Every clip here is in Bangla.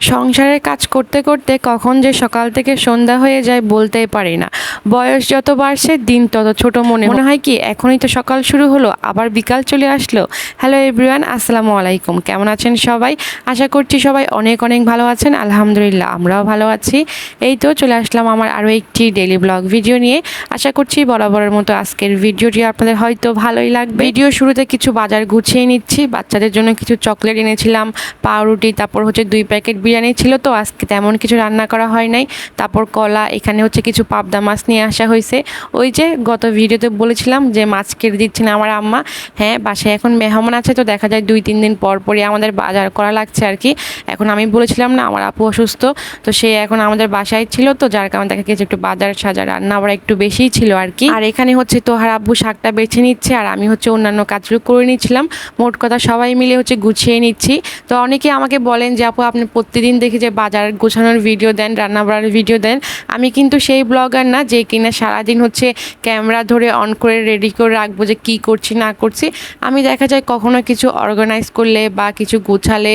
সংসারের কাজ করতে করতে কখন যে সকাল থেকে সন্ধ্যা হয়ে যায় বলতেই পারি না। বয়স যত বাড়ছে, দিন তত ছোট মনে মনে হয় কি, এখনই তো সকাল শুরু হলো, আবার বিকাল চলে আসলো। হ্যালো এভরিওয়ান আসসালামু আলাইকুম। কেমন আছেন সবাই? আশা করছি সবাই অনেক অনেক ভালো আছেন। আলহামদুলিল্লাহ, আমরাও ভালো আছি। এই তো চলে আসলাম আমার আরও একটি ডেলি ব্লগ ভিডিও নিয়ে। আশা করছি বরাবরের মতো আজকের ভিডিওটি আপনাদের হয়তো ভালোই লাগবে। ভিডিও শুরুতে কিছু বাজার গুছিয়ে নিচ্ছি। বাচ্চাদের জন্য কিছু চকলেট এনেছিলাম, পাউরুটি, তারপর হচ্ছে দুই প্যাকেট বিরিয়ানি ছিল তো, আজকে তেমন কিছু রান্না করা হয় নাই। তারপর কলা, এখানে হচ্ছে কিছু পাবদা মাছ নিয়ে আসা হয়েছে। ওই যে গত ভিডিওতে বলেছিলাম যে মাছ কেটে দিচ্ছে না আমার আম্মা। হ্যাঁ বাসায় এখন মেহমান আছে তো, দেখা যায় দুই তিন দিন পর পরই আমাদের বাজার করা লাগছে আর কি। এখন আমি বলেছিলাম না, আমার আপু অসুস্থ, তো সে এখন আমাদের বাসায় ছিল তো, যার কারণে দেখা গেছে একটু বাজার সাজার রান্না আবার একটু বেশিই ছিল আর কি। আর এখানে হচ্ছে তোহার আব্বু শাকটা বেছে নিচ্ছে, আর আমি হচ্ছে অন্যান্য কাজগুলো করে নিচ্ছিলাম মোট কথা সবাই মিলে হচ্ছে গুছিয়ে নিচ্ছি। তো অনেকে আমাকে বলেন যে, আপু, আপনি প্রতিদিন দেখি যে বাজার গোছানোর ভিডিও দেন রান্না বাড়ার ভিডিও দেন। আমি কিন্তু সেই ব্লগার না যে কিনা সারাদিন হচ্ছে ক্যামেরা ধরে অন করে রেডি করে রাখব যে কি করছি, না করছি। আমি দেখা যায় কখনো কিছু অর্গানাইজ করলে বা কিছু গোছালে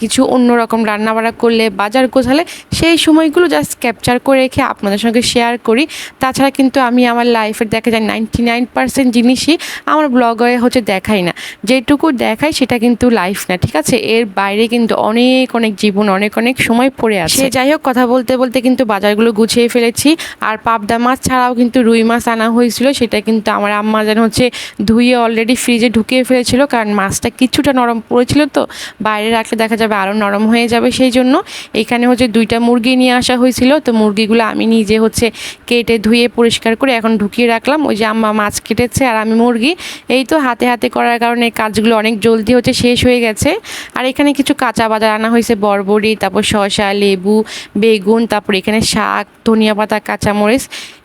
কিছু অন্যরকম রান্নাবাড়া করলে, বাজার গোছালে, সেই সময়গুলো জাস্ট ক্যাপচার করে রেখে আপনাদের সঙ্গে শেয়ার করি। তাছাড়া কিন্তু আমি আমার লাইফের দেখা যায় নাইনটি নাইন পার্সেন্ট জিনিসই আমার ব্লগে হচ্ছে দেখাই না। যেটুকু দেখাই সেটা কিন্তু লাইফ না, ঠিক আছে? এর বাইরে কিন্তু অনেক অনেক জীবন অনেক অনেক সময় পড়ে আছে। সে যাই হোক কথা বলতে বলতে কিন্তু বাজারগুলো গুছিয়ে ফেলেছি। আর পাবদা মাছ ছাড়াও কিন্তু রুই মাছ আনা হয়েছিল। সেটা কিন্তু আমার আম্মা যেন হচ্ছে ধুয়ে অলরেডি ফ্রিজে ঢুকিয়ে ফেলেছিল। কারণ মাছটা কিছুটা নরম পড়েছিল তো বাইরে রাখলে দেখা যাবে আরও নরম হয়ে যাবে সেই জন্য। এখানে হচ্ছে দুইটা মুরগি নিয়ে আসা হয়েছিল। তো মুরগিগুলো আমি নিজে হচ্ছে কেটে ধুয়ে পরিষ্কার করে এখন ঢুকিয়ে রাখলাম। ওই যে আম্মা মাছ কেটেছে আর আমি মুরগি। এই তো হাতে হাতে করার কারণে কাজগুলো অনেক জলদি হচ্ছে শেষ হয়ে গেছে। আর এখানে কিছু কাঁচা বাজার আনা হয়েছে বরবরি তারপর শসা, লেবু, বেগুন, তারপর এখানে শাক, ধনিয়া পাতা, কাঁচামরিচ।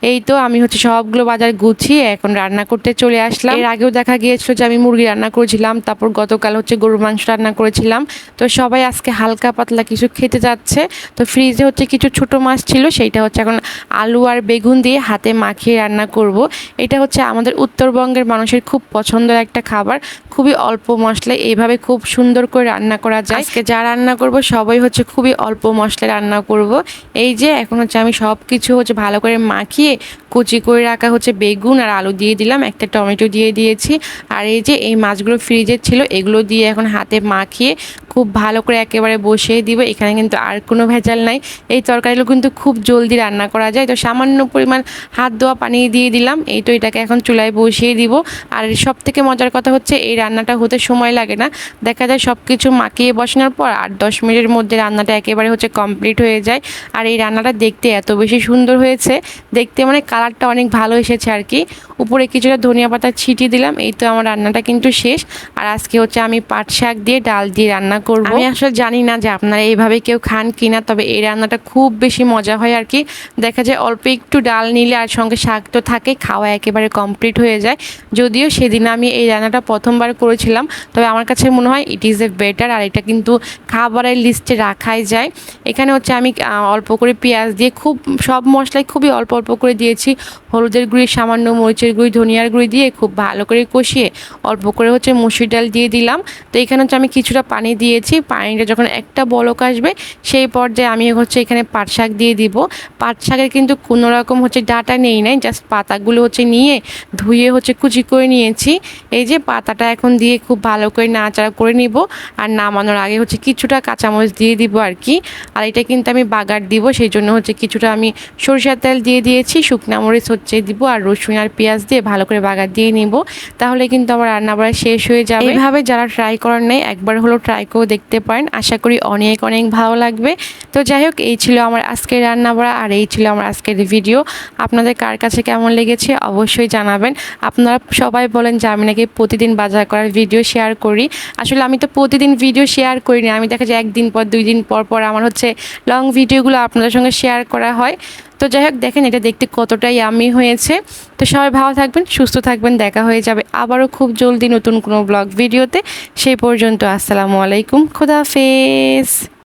এই তো আমি হচ্ছে সবগুলো বাজার গুছিয়ে এখন রান্না করতে চলে আসলাম। এর আগেও দেখা গিয়েছিল যে আমি মুরগি রান্না করেছিলাম, তারপর গতকাল হচ্ছে গরুর মাংস রান্না করেছিলাম। তো সবাই আজকে হালকা পাতলা কিছু খেতে যাচ্ছে। তো ফ্রিজে হচ্ছে কিছু ছোট মাছ ছিল, সেইটা হচ্ছে এখন আলু আর বেগুন দিয়ে হাতে মাখিয়ে রান্না করব। এটা হচ্ছে আমাদের উত্তরবঙ্গের মানুষের খুব পছন্দের একটা খাবার। খুবই অল্প মশলায় এইভাবে খুব সুন্দর করে রান্না করা যায়। আজকে যা রান্না করব সবাই হচ্ছে খুবই অল্প মশলা রান্না করব। এই যে এখন হচ্ছে আমি সব কিছু হচ্ছে ভালো করে মাখিয়ে কুচি করে রাখা হচ্ছে বেগুন আর আলু দিয়ে দিলাম, একটা টমেটো দিয়ে দিয়েছি। আর এই যে এই মাছগুলো ফ্রিজের ছিল, এগুলো দিয়ে এখন হাতে মাখিয়ে খুব ভালো করে একেবারে বসিয়ে দিব। এখানে কিন্তু আর কোনো ভেজাল নাই। এই তরকারিগুলো কিন্তু খুব জলদি রান্না করা যায়। তো সামান্য পরিমাণ হাত ধোয়া পানি দিয়ে দিলাম। এই তো এটাকে এখন চুলায় বসিয়ে দিব। আর সব থেকে মজার কথা হচ্ছে, এই রান্নাটা হতে সময় লাগে না। দেখা যায় সব কিছু মাখিয়ে বসানোর পর আট দশ মিনিটের মধ্যে রান্নাটা একেবারে হচ্ছে কমপ্লিট হয়ে যায়। আর এই রান্নাটা দেখতে এত বেশি সুন্দর হয়েছে। দেখতে মানে কালারটা অনেক ভালো এসেছে আর কি। উপরে কিছুটা ধনিয়া পাতা ছিটিয়ে দিলাম। এই তো আমার রান্নাটা কিন্তু শেষ। আর আজকে হচ্ছে আমি পাট শাক দিয়ে ডাল দিয়ে রান্না করব। আমি আসলে জানি না যে আপনারা এইভাবে কেউ খান কিনা, তবে এই রান্নাটা খুব বেশি মজা হয় আর কি। দেখা যায় অল্প একটু ডাল নিলে আর সঙ্গে শাক তো থাকে, খাওয়া একেবারে কমপ্লিট হয়ে যায়। যদিও সেদিন আমি এই রান্নাটা প্রথমবার করেছিলাম, তবে আমার কাছে মনে হয় ইট ইজ এ বেটার আর এটা কিন্তু খাবারের লিস্টে রাখাই যায়। এখানে হচ্ছে আমি অল্প করে পেঁয়াজ দিয়ে খুব, সব মশলাই খুবই অল্প অল্প করে দিয়েছি। হলুদের গুঁড়ি, সামান্য মরিচের গুঁড়ি, ধনিয়ার গুঁড়ি দিয়ে খুব ভালো করে কষিয়ে অল্প করে হচ্ছে মুসুর ডাল দিয়ে দিলাম। তো এখানে হচ্ছে আমি কিছুটা পানি দিয়েছি, পানিটা যখন একটা বলক আসবে, সেই পর্যায়ে আমি হচ্ছে এখানে পাট শাক দিয়ে দিব। পাট শাকের কিন্তু কোনো রকম হচ্ছে ডাটা নেই, নাই জাস্ট পাতাগুলো হচ্ছে নিয়ে ধুয়ে হচ্ছে কুচি করে নিয়েছি। এই যে পাতাটা এখন দিয়ে খুব ভালো করে নাড়াচাড়া করে নিব আর নামানোর আগে হচ্ছে কিছুটা কাঁচামরিচ দিয়ে দিব আর কি। আর এটা কিন্তু আমি বাগার দিব, সেই জন্য হচ্ছে কিছুটা আমি সরিষার তেল দিয়ে দিয়েছি, শুকনা মরিচ হচ্ছে দিব আর রসুন আর পেঁয়াজ দিয়ে ভালো করে বাগার দিয়ে নিব। তাহলে কিন্তু আমার রান্না বাড়া শেষ হয়ে যাবে। এইভাবে যারা ট্রাই করার নেই, একবার হলো ট্রাই করেও দেখতে পারেন। আশা করি অনেক অনেক ভালো লাগবে। তো যাই হোক, এই ছিল আমার আজকের রান্না বাড়া আর এই ছিল আমার আজকের ভিডিও। আপনাদের কার কাছে কেমন লেগেছে অবশ্যই জানাবেন। আপনারা সবাই বলেন যে আমি নাকি প্রতিদিন বাজার করার ভিডিও শেয়ার করি। আসলে আমি তো প্রতিদিন ভিডিও শেয়ার করি না আমি দেখা যায় একদিন পর, দুই দিন পর পর আমার হচ্ছে লং ভিডিওগুলো আপনাদের সঙ্গে শেয়ার করা হয়। তো যাই হোক, দেখেন এটা দেখতে কতটাই আমি হয়েছে। তো সবাই ভালো থাকবেন, সুস্থ থাকবেন, দেখা হয়ে যাবে আবারও খুব জলদি নতুন কোনো ব্লগ ভিডিওতে। সেই পর্যন্ত, আসসালামু আলাইকুম খোদাহাফেজ